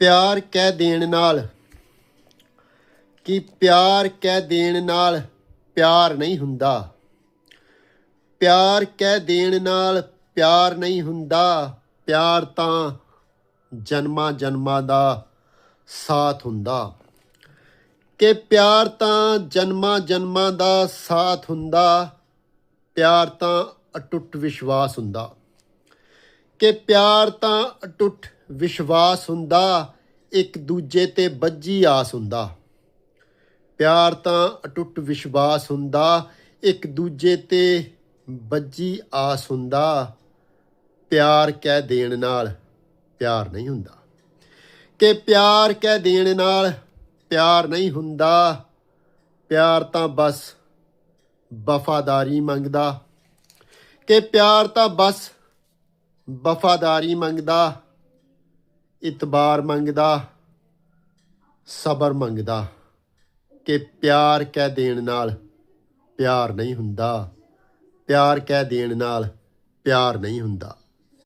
ਪਿਆਰ ਕਹਿ ਦੇਣ ਨਾਲ। ਕਿ ਪਿਆਰ ਕਹਿ ਦੇਣ ਨਾਲ ਪਿਆਰ ਨਹੀਂ ਹੁੰਦਾ? ਪਿਆਰ ਕਹਿ ਦੇਣ ਨਾਲ ਪਿਆਰ ਨਹੀਂ ਹੁੰਦਾ। ਪਿਆਰ ਤਾਂ ਜਨਮਾਂ ਜਨਮਾਂ ਦਾ ਸਾਥ ਹੁੰਦਾ। ਕਿ ਪਿਆਰ ਤਾਂ ਜਨਮਾਂ ਜਨਮਾਂ ਦਾ ਸਾਥ ਹੁੰਦਾ। ਪਿਆਰ ਤਾਂ ਅਟੁੱਟ ਵਿਸ਼ਵਾਸ ਹੁੰਦਾ। ਕਿ ਪਿਆਰ ਤਾਂ ਅਟੁੱਟ ਵਿਸ਼ਵਾਸ ਹੁੰਦਾ, ਇੱਕ ਦੂਜੇ ਤੇ ਬੱਜੀ ਆਸ ਹੁੰਦਾ। ਪਿਆਰ ਤਾਂ ਅਟੁੱਟ ਵਿਸ਼ਵਾਸ ਹੁੰਦਾ, ਇੱਕ ਦੂਜੇ ਤੇ ਬੱਜੀ ਆਸ ਹੁੰਦਾ। ਪਿਆਰ ਕਹਿ ਦੇਣ ਨਾਲ ਪਿਆਰ ਨਹੀਂ ਹੁੰਦਾ। ਕਿ ਪਿਆਰ ਕਹਿ ਦੇਣ ਨਾਲ ਪਿਆਰ ਨਹੀਂ ਹੁੰਦਾ, ਪਿਆਰ ਤਾਂ ਬਸ ਵਫਾਦਾਰੀ ਮੰਗਦਾ। ਕਿ ਪਿਆਰ ਤਾਂ ਬਸ ਵਫਾਦਾਰੀ ਮੰਗਦਾ ਇਤਬਾਰ ਮੰਗਦਾ, ਸਬਰ ਮੰਗਦਾ ਕਿ ਪਿਆਰ ਕਹਿ ਦੇਣ ਨਾਲ ਪਿਆਰ ਨਹੀਂ ਹੁੰਦਾ। ਪਿਆਰ ਕਹਿ ਦੇਣ ਨਾਲ ਪਿਆਰ ਨਹੀਂ ਹੁੰਦਾ।